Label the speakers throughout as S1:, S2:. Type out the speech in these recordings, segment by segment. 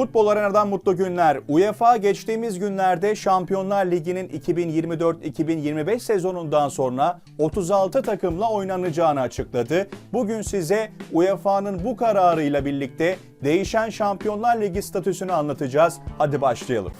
S1: Futbol Arena'dan mutlu günler. UEFA geçtiğimiz günlerde Şampiyonlar Ligi'nin 2024-2025 sezonundan sonra 36 takımla oynanacağını açıkladı. Bugün size UEFA'nın bu kararıyla birlikte değişen Şampiyonlar Ligi statüsünü anlatacağız. Hadi başlayalım.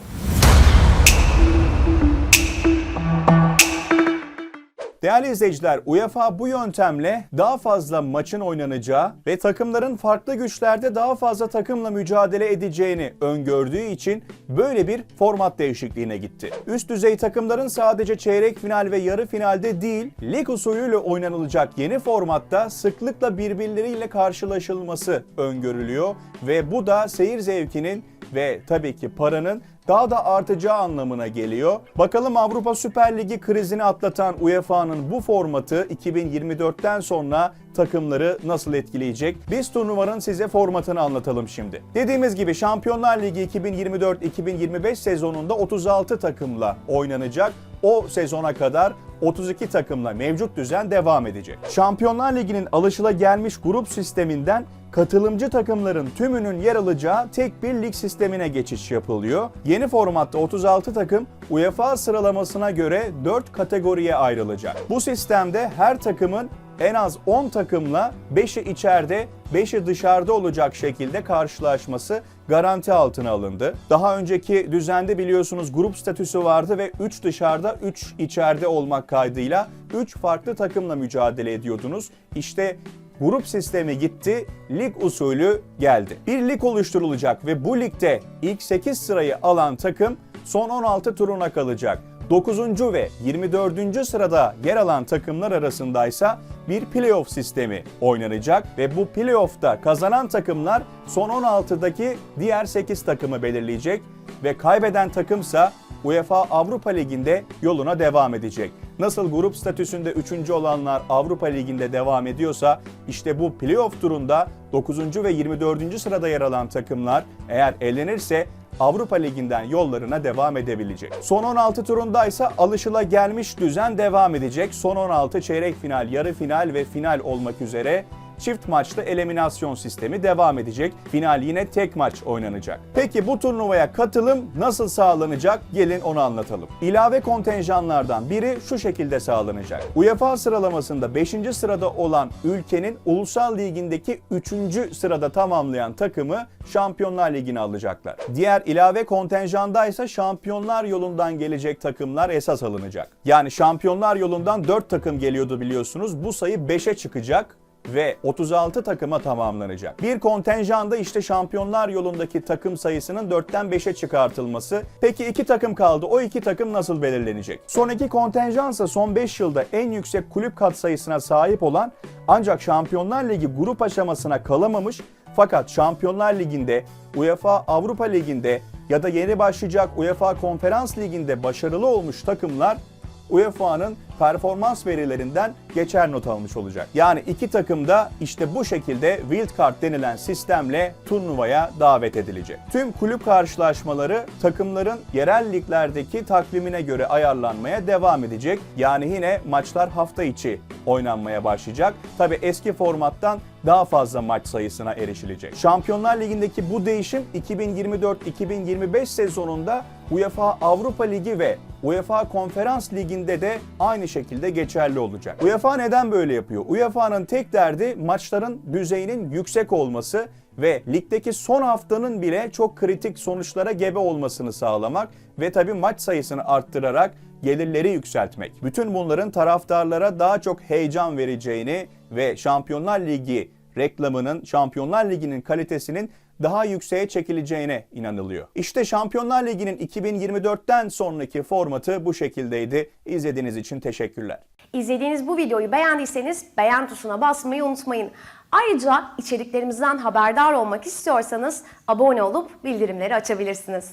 S1: Değerli izleyiciler, UEFA bu yöntemle daha fazla maçın oynanacağı ve takımların farklı güçlerde daha fazla takımla mücadele edeceğini öngördüğü için böyle bir format değişikliğine gitti. Üst düzey takımların sadece çeyrek final ve yarı finalde değil, lig usulüyle oynanılacak yeni formatta sıklıkla birbirleriyle karşılaşılması öngörülüyor ve bu da seyir zevkinin ve tabii ki paranın daha da artacağı anlamına geliyor. Bakalım Avrupa Süper Ligi krizini atlatan UEFA'nın bu formatı 2024'ten sonra takımları nasıl etkileyecek? Biz turnuvanın size formatını anlatalım şimdi. Dediğimiz gibi Şampiyonlar Ligi 2024-2025 sezonunda 36 takımla oynanacak. O sezona kadar 32 takımla mevcut düzen devam edecek. Şampiyonlar Ligi'nin alışılagelmiş grup sisteminden katılımcı takımların tümünün yer alacağı tek bir lig sistemine geçiş yapılıyor. Yeni formatta 36 takım UEFA sıralamasına göre 4 kategoriye ayrılacak. Bu sistemde her takımın en az 10 takımla 5'i içeride, 5'i dışarıda olacak şekilde karşılaşması garanti altına alındı. Daha önceki düzende biliyorsunuz grup statüsü vardı ve 3 dışarıda, 3 içeride olmak kaydıyla 3 farklı takımla mücadele ediyordunuz. İşte grup sistemi gitti, lig usulü geldi. Bir lig oluşturulacak ve bu ligde ilk 8 sırayı alan takım son 16 turuna kalacak. 9. ve 24. sırada yer alan takımlar arasındaysa bir playoff sistemi oynanacak ve bu playoff'ta kazanan takımlar son 16'daki diğer 8 takımı belirleyecek ve kaybeden takımsa UEFA Avrupa Ligi'nde yoluna devam edecek. Nasıl grup statüsünde 3. olanlar Avrupa Ligi'nde devam ediyorsa işte bu playoff turunda 9. ve 24. sırada yer alan takımlar eğer elenirse Avrupa Ligi'nden yollarına devam edebilecek. Son 16 turundaysa alışıla gelmiş düzen devam edecek. Son 16 çeyrek final, yarı final ve final olmak üzere çift maçlı eliminasyon sistemi devam edecek. Final yine tek maç oynanacak. Peki bu turnuvaya katılım nasıl sağlanacak? Gelin onu anlatalım. İlave kontenjanlardan biri şu şekilde sağlanacak. UEFA sıralamasında 5. sırada olan ülkenin ulusal ligindeki 3. sırada tamamlayan takımı Şampiyonlar Ligi'ne alacaklar. Diğer ilave kontenjandaysa şampiyonlar yolundan gelecek takımlar esas alınacak. Yani şampiyonlar yolundan 4 takım geliyordu biliyorsunuz. Bu sayı 5'e çıkacak ve 36 takıma tamamlanacak. Bir kontenjanda işte şampiyonlar yolundaki takım sayısının 4'ten 5'e çıkartılması. Peki iki takım kaldı. O iki takım nasıl belirlenecek? Son iki kontenjansa son 5 yılda en yüksek kulüp kat sayısına sahip olan ancak Şampiyonlar Ligi grup aşamasına kalamamış fakat Şampiyonlar Ligi'nde, UEFA Avrupa Ligi'nde ya da yeni başlayacak UEFA Konferans Ligi'nde başarılı olmuş takımlar UEFA'nın performans verilerinden geçer not almış olacak. Yani iki takım da işte bu şekilde Wild Card denilen sistemle turnuvaya davet edilecek. Tüm kulüp karşılaşmaları takımların yerel liglerdeki takvimine göre ayarlanmaya devam edecek. Yani yine maçlar hafta içi oynanmaya başlayacak. Tabi eski formattan daha fazla maç sayısına erişilecek. Şampiyonlar Ligi'ndeki bu değişim 2024-2025 sezonunda UEFA Avrupa Ligi ve UEFA Konferans Ligi'nde de aynı şekilde geçerli olacak. UEFA neden böyle yapıyor? UEFA'nın tek derdi maçların düzeyinin yüksek olması ve ligdeki son haftanın bile çok kritik sonuçlara gebe olmasını sağlamak ve tabii maç sayısını arttırarak gelirleri yükseltmek. Bütün bunların taraftarlara daha çok heyecan vereceğini ve Şampiyonlar Ligi reklamının, Şampiyonlar Ligi'nin kalitesinin daha yükseğe çekileceğine inanılıyor. İşte Şampiyonlar Ligi'nin 2024'ten sonraki formatı bu şekildeydi. İzlediğiniz için teşekkürler.
S2: İzlediğiniz bu videoyu beğendiyseniz beğen tuşuna basmayı unutmayın. Ayrıca içeriklerimizden haberdar olmak istiyorsanız abone olup bildirimleri açabilirsiniz.